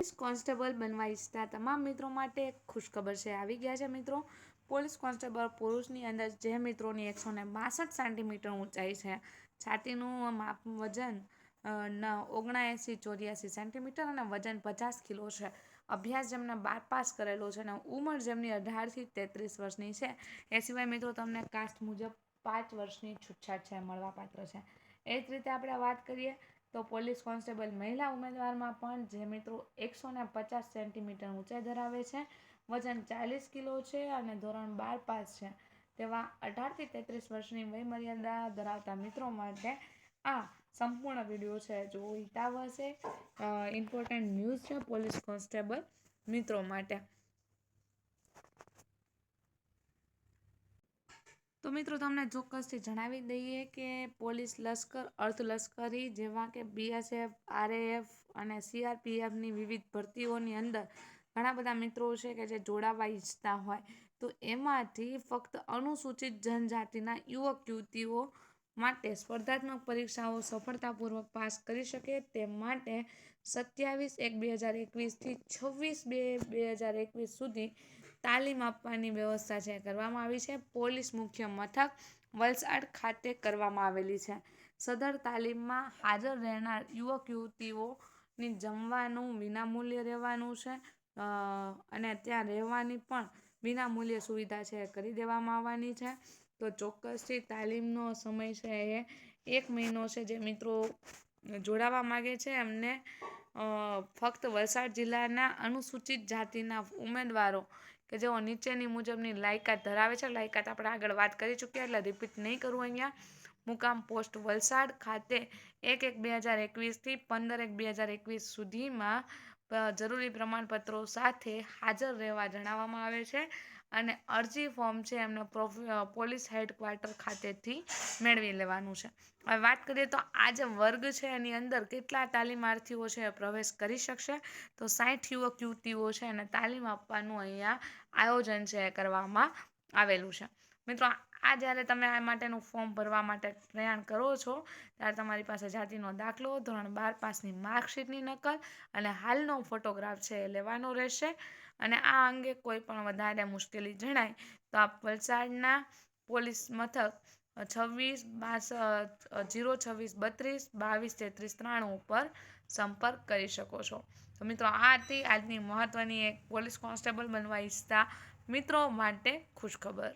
Police constable બનવા ઈચ્છતા તમામ મિત્રો માટે ખુશખબર છે. આવી ગયા છે મિત્રો. પોલીસ કોન્સ્ટેબલ પુરુષની અંદર જે મિત્રોની એકસો ને બાસઠ સેન્ટીમીટર ઊંચાઈ છે. છાતીનું માપ વજન ઓગણએંસી ચોર્યાસી સેન્ટીમીટર અને વજન પચાસ કિલો છે. અભ્યાસ જેમને બાર પાસ કરેલો છે અને ઉંમર જેમની અઢારથી તેત્રીસ વર્ષની છે. એ સિવાય મિત્રો તમને કાસ્ટ મુજબ પાંચ વર્ષની છૂટછાટ છે, મળવાપાત્ર છે. એ જ રીતે આપણે વાત કરીએ તો પોલીસ કોન્સ્ટેબલ મહિલા ઉમેદવારમાં પણ જે મિત્રો એકસો ને પચાસ સેન્ટીમીટર ઊંચાઈ ધરાવે છે, વજન ચાલીસ કિલો છે અને ધોરણ બાર પાસ છે. તેવા અઢારથી તેત્રીસ વર્ષની વયમર્યાદા ધરાવતા મિત્રો માટે આ સંપૂર્ણ વીડિયો છે. જો હિતાવ હશે ઇમ્પોર્ટન્ટ ન્યૂઝ છે પોલીસ કોન્સ્ટેબલ મિત્રો માટે. તો મિત્રો તમને ચોક્કસથી જણાવી દઈએ કે પોલીસ લશ્કર અર્ધલશ્કરી જેવા કે બીએસએફ આરએએફ અને સીઆરપીએફની વિવિધ ભરતીઓની અંદર ઘણા બધા મિત્રો છે કે જે જોડાવા ઈચ્છતા હોય. તો એમાંથી ફક્ત અનુસૂચિત જનજાતિના યુવક, યુવતીઓ માટે સ્પર્ધાત્મક પરીક્ષાઓ સફળતાપૂર્વક પાસ કરી શકે તે માટે સત્યાવીસ એક બે હજાર એકવીસથી છવ્વીસ બે બે હજાર એકવીસ સુધી તાલીમ આપવાની વ્યવસ્થા છે કરવામાં આવી છે, પોલીસ મુખ્ય મથક વલસાડ ખાતે કરવામાં આવેલી છે. સદર તાલીમમાં હાજર રહેનાર યુવક, યુવતીઓની જમવાનું વિનામૂલ્યે રહેવાનું છે અને ત્યાં રહેવાની પણ વિનામૂલ્ય સુવિધા છે કરી દેવામાં આવવાની છે. તો ચોક્કસથી તાલીમનો સમય છે એ એક મહિનો છે જે મિત્રો જોડાવા માગે છે એમને ફક્ત વલસાડ જિલ્લાના અનુસૂચિત જાતિના ઉમેદવારો કે જેઓ નીચેની મુજબની લાયકાત ધરાવે છે. લાયકાત આપણે આગળ વાત કરી ચૂક્યા, એટલે રિપીટ નહીં કરું અહીંયા. મુકામ પોસ્ટ વલસાડ ખાતે એક એક બે હજાર એકવીસથી પંદર એક બે હજાર એકવીસ સુધીમાં જરૂરી પ્રમાણપત્રો સાથે હાજર રહેવા જણાવવામાં આવે છે અને અરજી ફોર્મ છે એમને પોલીસ હેડક્વાર્ટર ખાતેથી મેળવી લેવાનું છે. હવે વાત કરીએ તો આ જે વર્ગ છે એની અંદર કેટલા તાલીમાર્થીઓ છે પ્રવેશ કરી શકશે? તો સાઠ યુવક યુવતીઓ છે અને તાલીમ આપવાનું અહીંયા આયોજન છે કરવામાં આવેલું છે. મિત્રો આ જ્યારે તમે આ માટેનું ફોર્મ ભરવા માટે પ્રયાણ કરો છો, ત્યારે તમારી પાસે જાતિનો દાખલો, ધોરણ બાર પાસની માર્કશીટની નકલ અને હાલનો ફોટોગ્રાફ છે એ લેવાનો રહેશે. અને આ અંગે કોઈ પણ વધારે મુશ્કેલી જણાય તો આપ વલસાડના પોલીસ મથક છવ્વીસ બાસઠ જીરો છવ્વીસ બત્રીસ બાવીસ તેત્રીસ ત્રાણું ઉપર સંપર્ક કરી શકો છો. તો મિત્રો, આ હતી આજની મહત્ત્વની એક પોલીસ કોન્સ્ટેબલ બનવા ઈચ્છતા મિત્રો માટે ખુશખબર.